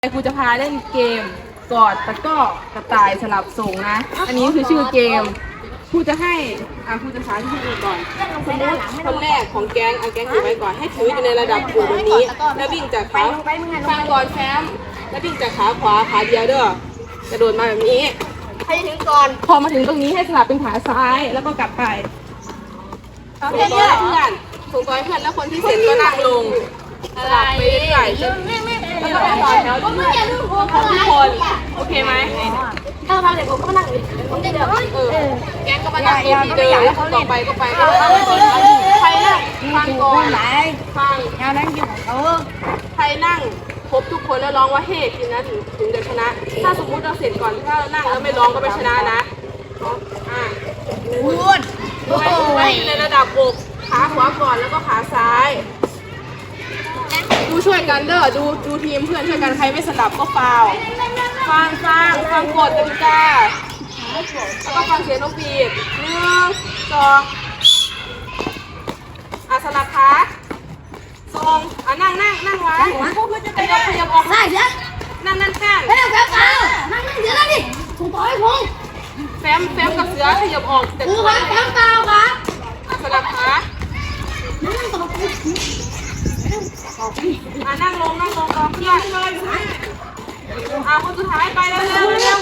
ครูจะพาเล่นเกมกอดตะกร้อกระต่ายสลับส่งนะ อันนี้คือชื่อเกมครูจะให้อะครูจะสาธิตให้ดูก่อนสมมติคนแรกของแก๊งเอาแก๊งถือไว้ก่อนให้ถืออยู่ในระดับอยู่แบบนี้ แล้ววิ่งจากขาฟังก่อนแชมป์แล้ววิ่งจากขาขวาขาเดียวเด้อกระโดดมาแบบนี้ให้ถึงก่อนพอมาถึงตรงนี้ให้สลับเป็นขาซ้ายแล้วก็กลับไปส่งต่อให้เพื่อนส่งต่อให้เพื่อนแล้วคนที่เสร็จก็นั่งลงสลับไปเรื่อยๆจน แล้วก็ไปต่อแถวเรื่อยๆทุกคนโอเคไหมถ้ามาเดี๋ยวผมก็มานั่งอยู่ผมจะเดี๋ยวเออแกก็มานั่งตัวที่เดิมแล้วต่อไปก็ไปก็ใครนั่งฟังก่อนฟังแนวนั่งอยู่ของเขาใครนั่งครบทุกคนแล้วร้องว่าเฮ้ทีนั้นถึงถึงจะชนะ ถ้าสมมุติเราเสร็จก่อนถ้าเรานั่งแล้วไม่ร้องก็ไม่ชนะนะอะพูดไว้ไว้อยู่ในระดับอกขาขวาก่อนแล้วก็ขาซ้าย ดูช่วยกันเด้อดูดูทีมเพื่อนช่วยกันใครไม่สลับก็ฟาวฟังฟังฟังกฎกติกาแล้วก็ฟังเสียงนกบีบหนึ่งสองอะสลับขาทรงอะนั่งนั่งนั่งไว้ขยับขยับออกได้เดี๋ยวนั่งนั่งข้างเฮ้ยแป๊บเอานั่งนั่งเดี๋ยวนะดิถูกต่อยผมแฟมแฟมกับเสือขยับออกแต่คือครับแป๊บเปล่าครับอะสลับขานั่งต่อไป อะนั่งลงนั่งลงรองเพื่อนอะคนสุดท้ายไปเร็วเร็วเร็ว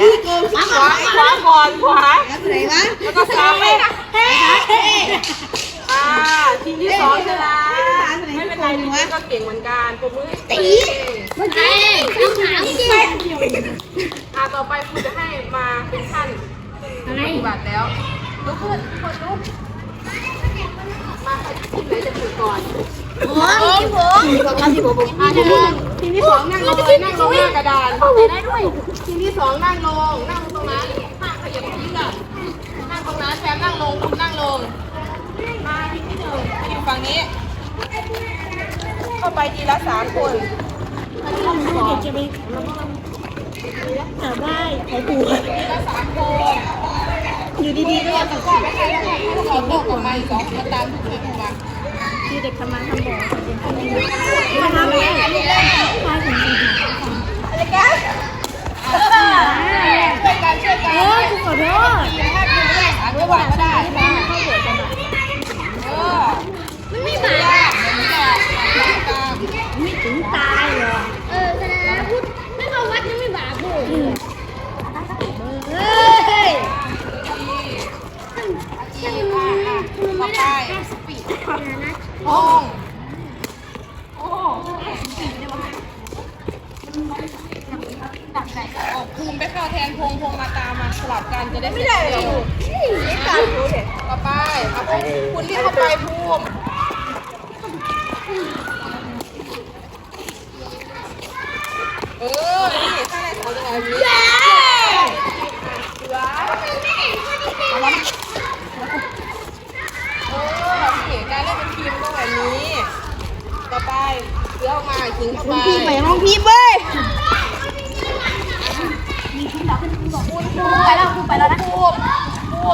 พี่เกมขวาขวาก่อนขวาแล้วไหนวะแล้วก็ซ้ายเฮ้ยอ่าทีมที่สองชนะไม่เป็นไรทีมนี้ก็เก่งเหมือนกันปรบมือให้ตีเมื่อกี้คำถามที่อ่าต่อไปครูจะให้มาเป็นท่านปฏิบัติแล้วลุกขึ้นคนลุก มาทีมไหนจะฝึกก่อนผมที่ผมที่ผมผมอ่าทีมที่ทีมที่สองนั่งลงเลยนั่งลงหน้ากระดานได้ด้วยทีมที่สองนั่งลงนั่งตรงนั้นห้ามขยับทิ้งอะนั่งตรงนั้นแซมนั่งลงคุณนั่งลงมาทีมที่หนึ่งอยู่ฝั่งนี้ เข้าไปทีละสามคนจะไปแต่ว่าใครปวดทีละสามคน อยู่ดีๆก็อยากก็ไม่ใช่แล้วก็ขอบอกออกมาอีกสองคนตามทุกคนออกมาคือเด็กทำมาทำบ่อมาทำอะไรกันนี่แหละไปถึงจริงอะไรกันช่วยกันช่วยกันเออกูขอโทษทีมถ้าทีมไม่ได้สามจังหวะก็ได้ได้เออ มันไม่บาด เดี๋ยวนี้แหละสามกลาง ไม่ถึงตายเหรอ เออแสดงพูดไม่มาวัดยังไม่บาดพูดเฮ้ย ทีมอะอะต่อไป โอ้โอ้ออกภูมิไปเข้าแทนพงพงมาตามมาสลับกันจะได้ไม่ได้เร็วไม่การรู้เด็กต่อไปเอาภูมิคุณเรียกเข้าไปภูมิเออนี่ถ้าในสองจังหวะนี้เย้ เสือเออนี่การเล่นเป็นทีมต้องแบบนี้ ต่อไปเสือออกมาขิงเข้าไปพี่ไปห้องพี่เว้ยคุณภูไปแล้วกูไปแล้วนะภูมิภู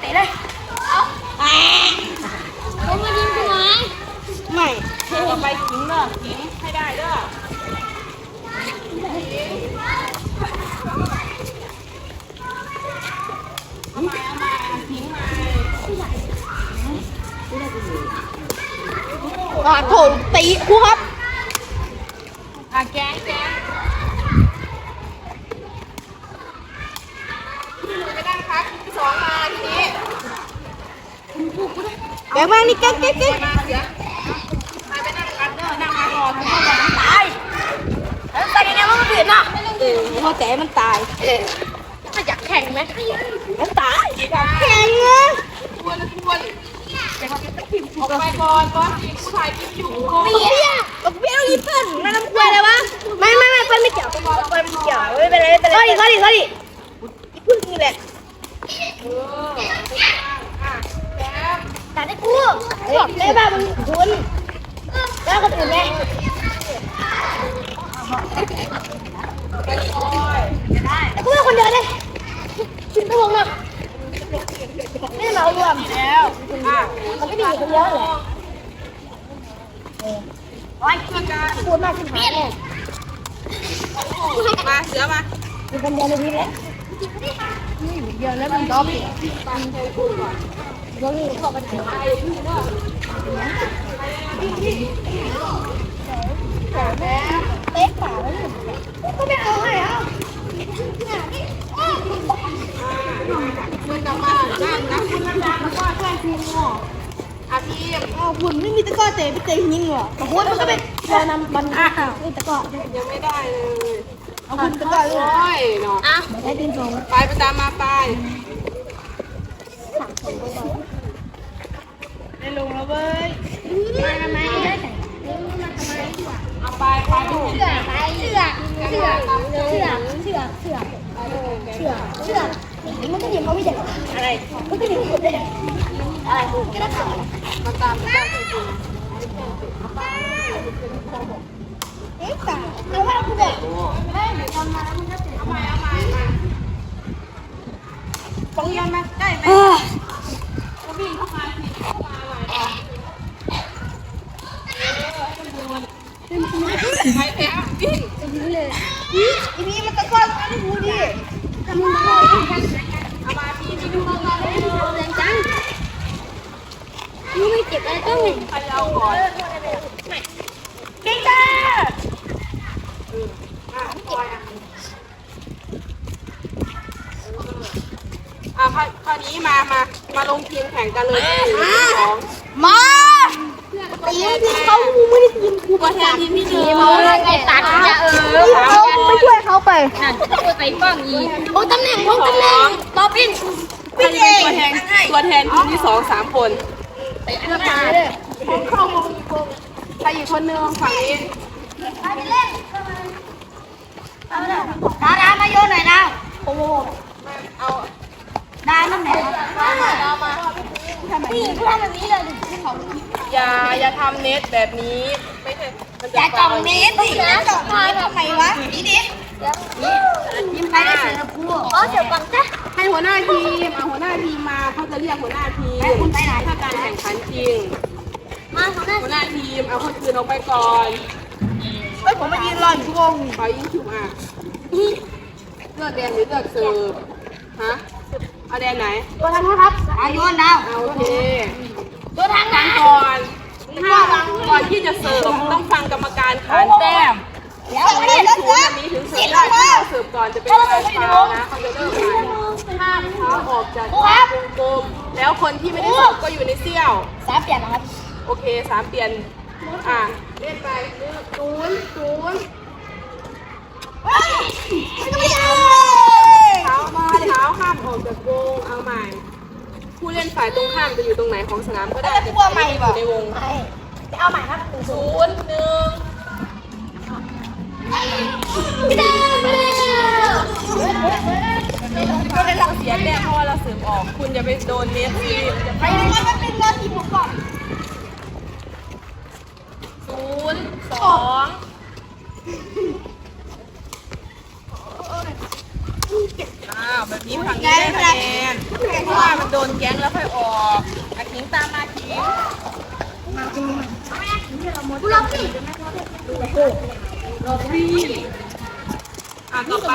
เตะเลยเอาผมมายิงกูไหมไม่ต่อไปขิงเด้อขิงให้ได้เด้อเอามาเอามาขิงมา อ่าโถตีครูครับอะแกงแก๊งที่หนูไปนั่งพักที่สองมาทีนี้แบงค์มานี่เก๊กเก๊กเก๊กมาเสียไปไปนั่งพักเด้อนั่งพักรอทุกคนตายแล้วตายยังไงมันก็เดือดนะเออพอแต่มันตายเออถ้าอยากแข่งไหมมันตายแข่งอะทวนทวน ออกไปก่อนก่อนผู้ชายกินอยู่เบี้ยบอกเบี้ยต้องยิบเพื่อนมันน้ำกลัวเลยวะไม่ไม่ไม่เพื่อนไม่เกี่ยวเพื่อนไม่เกี่ยวไม่เป็นไรไม่เป็นไรเขาดิเขาดิเขาดิพึ่งนี่แหละแต่ได้กูบอกได้ป่ะมึงคุณแล้วคนอื่นไงไปคอย แต่กูเป็นคนเดียวเลยชินตัวผมแบบไม่ได้เมารวม แล้วอะ มันก็ดีอยู่ คนเดียวแหละไปอ้ยช่วยกันพูดมากขึ้นหายเลยมาเสือมามีคนเดียวในทีเลยเดียวแล้วมันก็ผิดฟังใครพูดก่อนก็มีเข้าไปไหน ก็เตะไปเตะยิงว่ะแต่คุณมันก็เป็นบอลนำบอลอะแต่ก็ยังไม่ได้เลยเอาคุณแต่ก็เลยโอยเนาะอะได้เป็นสองไปไปตามมาไปได้ลงแล้วเว้ยมาทำไมมาทำไมอาไปไปเชือกเชือกเชือกเชือกเชือกเชือกเชือกเชือกมันก็ยิงเขาไม่ได้อะไรมันก็ยิงเขาไม่ได้อะไรก็ได้ข่าวมันตามตามจริ ไม่เจ็บอะไรต้องเห็นใครเอาก่อน เก่งจ้า อะคอยอะอะ คราวคราวนี้มามามาลงทีมแข่งกันเลยที่หนึ่งที่สองมาตีที่เขาไม่ได้ยินกูตัวแทนทีมที่หนึ่งไก่ตัดจะเออเขาไม่ช่วยเขาไปนั่นตัวใส่บ้างอีกโอ้ตำแหน่งของตำแหน่งตอปินใครจะเป็นตัวแทนตัวแทนทีมที่สองสามคนเลือกมาเลยใครอีกคนนึงฝั่งนี้ไปเล่นดาดามาโยนหน่อยดาวโอ้โหเอาดา น้ำไหนดามาทำแบบนี้ทำแบบนี้เลยอย่าอย่าทำเน็ตแบบนี้ไม่ใช่มันอย่าจ่องเน้สิอย่าจ่องเน้ทำไมวะนี่ดิยิ้มไปได้เสือพูอ๋อเสือก่อนจ้ะให้หัวหน้าทีมเอาหัวหน้าทีมมาเขาจะเรียกหัวหน้าทีมให้คุณไปไหนถ้าการแข่งขันจริงมาของนั่นหัวหน้าทีมเอาคนอื่นออกไปก่อนเฮ้ยผมมายืนรออยู่วงขอยิงฉุบอะเลือกแดนหรือเลือกเสิร์ฟฮะ เอาแดนไหน ตัวทางนะครับอายุนดาวเอาโอเค ตัวทางไหนก่อนถ้าก่อนที่จะเสิร์ฟต้องฟังกรรมการขานแต้มเดี๋ยวเดี๋ยวศูนเดี๋ยวย์อันนี้ถึงเสิร์ฟได้ถ้าเราเสิร์ฟก่อนจะเป็นการฟาวล์นะเขาจะเริ่มใหม่ห้ามเท้าออกจากวงกลม แล้วคนที่ไม่ได้เสิร์ฟก็อยู่ในเสี้ยวสามเปลี่ยนนะครับ โอเคสามเปลี่ยน อะเล่นไปเลือกศูนย์ศูนย์ไม่ได้เท้ามาเท้าห้ามออกจากวงเอาใหม่ ผู้เล่นฝ่ายตรงข้ามจะอยู่ตรงไหนของสนามก็ได้จะกลัวใหม่อยู่ในวงจะเอาใหม่ครับศูนย์หนึ่งไม่ได้ไม่ได้ก็ได้เราเสียแต้มเพราะว่าเราเสริมออก คุณอย่าไปโดนเน็ตสิไปเลยมันเป็นรอทีมผมก่อนศูนย์สอง อ้าวแบบนี้ฝั่งนี้ได้คะแนนเพราะว่ามันโดนแก๊งแล้วค่อยออกอาทิ้งตามมาทิ้งกูรับสิอะต่อไป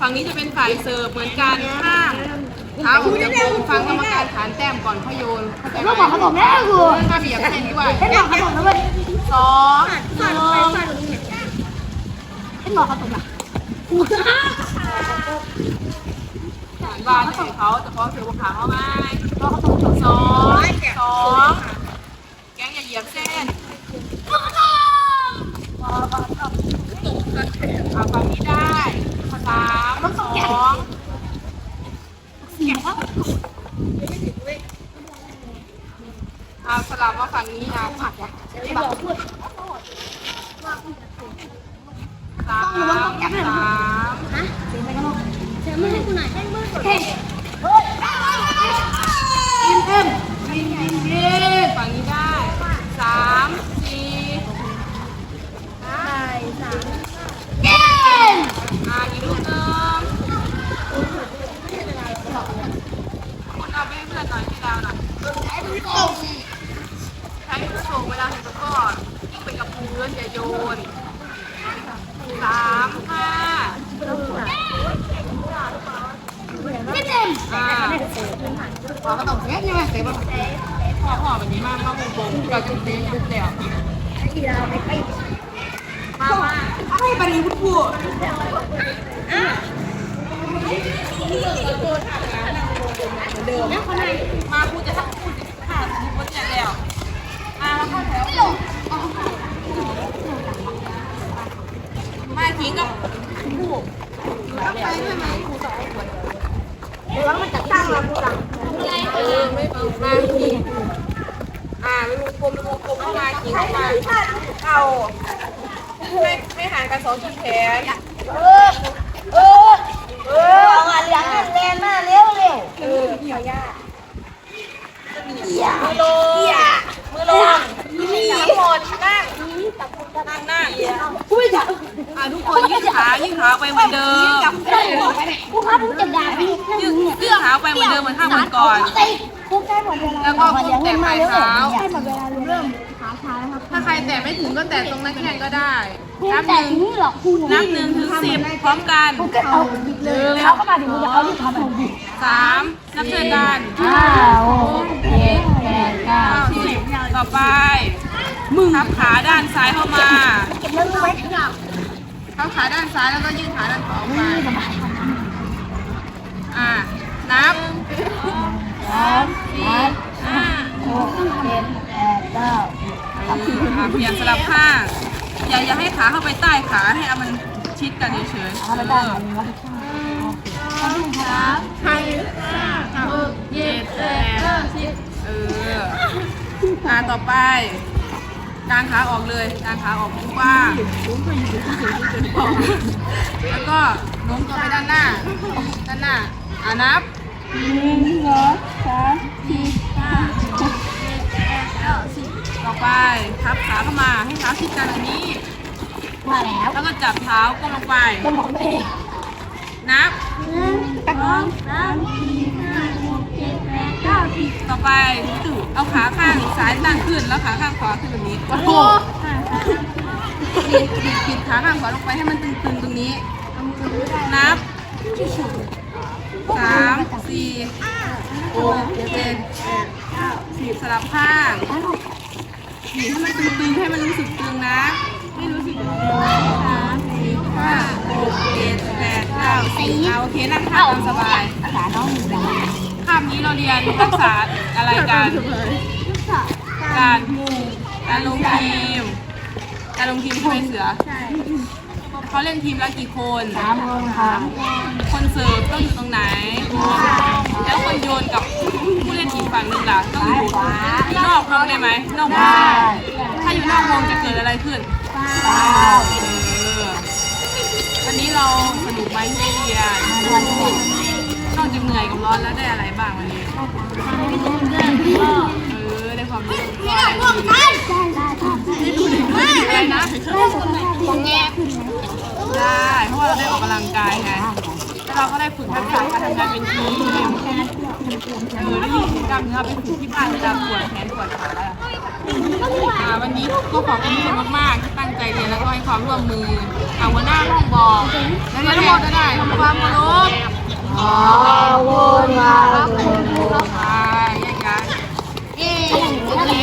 ฝั่งนี้จะเป็นฝ่ายเสิร์ฟเหมือนกันห้ามเท้าออกจากงฟังกรรมการฐานแต้มก่อนเขาโยนเข้าใจไหมต้องบอกขนมแม่กูมาเบียบเส้นด้วยเป็นหมอขนมนะเว้ยสองหนึ่งเป็นหมอขนมอะ ฐานบานให้เขาจะขอเสือบนขาเขาไหมสองสองแกงอย่าเหยียบเส้นเอาฝั่งนี้ได้สามสองเอาสลับมาฝั่งนี้เอาผักว่ะบอกพูดสามสาม Hey. อก็ต้องเสียยังไงเสียบ้างขอขอแบบนี้มากมากวงๆเราจะเสียยุบแล้วที่เราไปไปมามาให้ปริพุทธเดิมมาพูดจะทำพูดค่ะพูดจะแล้วมาแล้วเข้าแถวมาทิ้งกับผู้ต้องไปด้วยไหมครูสอน แล้วมันจะตั้งมาพูดหลัง เออไม่ผิดมาทิ้งอ่าไม่วงกลมไม่วงกลม เข้ามาเข้ามาเอาไม่ไม่ห่างกันสองขีดแขนเออเออเออเอาอะเหลืองแรงมากเร็วเร็วเออขอยาอย่ามือลงอย่ามือลงทั้งหมดนั่งนั่งนั่งพูดอย่าอะทุกคนยืดขายืดขาไปเหมือนเดิมกูครับผมจะด่าพี่ยืดยืดขาไปเหมือนเดิมเหมือนท่าเหมือนก่อนกูใกล้หมดเวลาแล้วก็ก้มแตะปลายเท้าใกล้หมดเวลาเริ่ม ช้าแล้วครับถ้าใครแตะไม่ถึงก็แตะตรงหน้าแขนก็ได้กูนับหแต่นึ่งถึงหรอกกูนับหนึ่งถึงสิบพร้อมกันกูก็เอาเลยเขาเข้ามาดิกูจะเอาลูกทำอะไรดิสามนับเท่ากันห้าหกเจ็ดแปดเก้าเก้าสิบต่อไปมึงทับขาด้านซ้ายเข้ามาเก็บเงินรู้ไหมทับขาด้านซ้ายแล้วก็ยืดขาด้านขวาออกไปอะนับสามสี่ห้า หกเจ็ดแปดเก้าเอะเปลี่ยนสลับข้างอย่าอย่าให้ขาเข้าไปใต้ขาให้เอามันชิดกันเฉยๆเอาไปเอได้อไหมวะห้าหกเจ็ดแปดเก้าสิบเอออะต่อไปกางขาออกเลยกางขาออกกว้างแล้วก็โน้มตัวไปด้านหน้า ด้านหน้าอะนับหนึ่งสองสามสี่ห้าหกเจ็ดแปดเก้าสิบ ต่อไปทับขาเข้ามาให้เท้าชิดกันแบบนี้ มาแล้วแล้วก็จับเท้าก้มลงไปก็บอกไปนับหนึ่งสองสามสี่ห้าหกเจ็ดแปดเก้าสิบต่อไปตื่นเอาขาข้างซ้ายตั้งขึ้นแล้วขาข้างขวาขึ้นแบบนี้โอ้โหบิดบิดบิดขาข้างขวาลงไปให้มันตึงๆตรงนี้ นับสามสี่หกเจ็ดแปดเก้าสิบสลับข้าง บีบให้มันตึงๆให้มันรู้สึกตึงนะ ไม่รู้สึกตึงสามสี่ห้าหกเจ็ดแปดเก้าสิบเอาโอเคนั่งท่าตามสบายภาษาน้องหนึ่งดาวคาบนี้เราเรียนทักษะอะไรกัน การการลงทีม การลงทีมใช่ไหมเสือเขาเล่นทีมละกี่คนสามคนครับคนเสิร์ฟต้องอยู่ตรงไหน แล้วคนโยนกับผู้เล่นอีกฝั่งหนึ่งล่ะต้องอยู่นอกวงได้ไหมนอกวงถ้าอยู่นอกวงจะเกิดอะไรขึ้นเออวันนี้เราสนุกไหมที่เรียนนอกจากเหนื่อยกับร้อนแล้วได้อะไรบ้างวันนี้เออได้ความรู้ก็ได้ดีอะไรนะ ของแง่ได้เพราะว่าเราได้ออกกำลังกายไงแล้ว เราก็ได้ฝึกทักษะการทำงานเป็นทีมเออได้มีกิจกรรมเนื้อไปฝึกที่บ้านเวลาปวดแขนปวดขาวันนี้ก็ขอบคุณมากๆที่ตั้งใจเรียนแล้วก็ให้ความร่วมมือเอาหัวหน้าห้องบอกและทั้งหมดก็ได้ความเคารพขอบคุณมากครับคุณครูครับไปแยกย้าย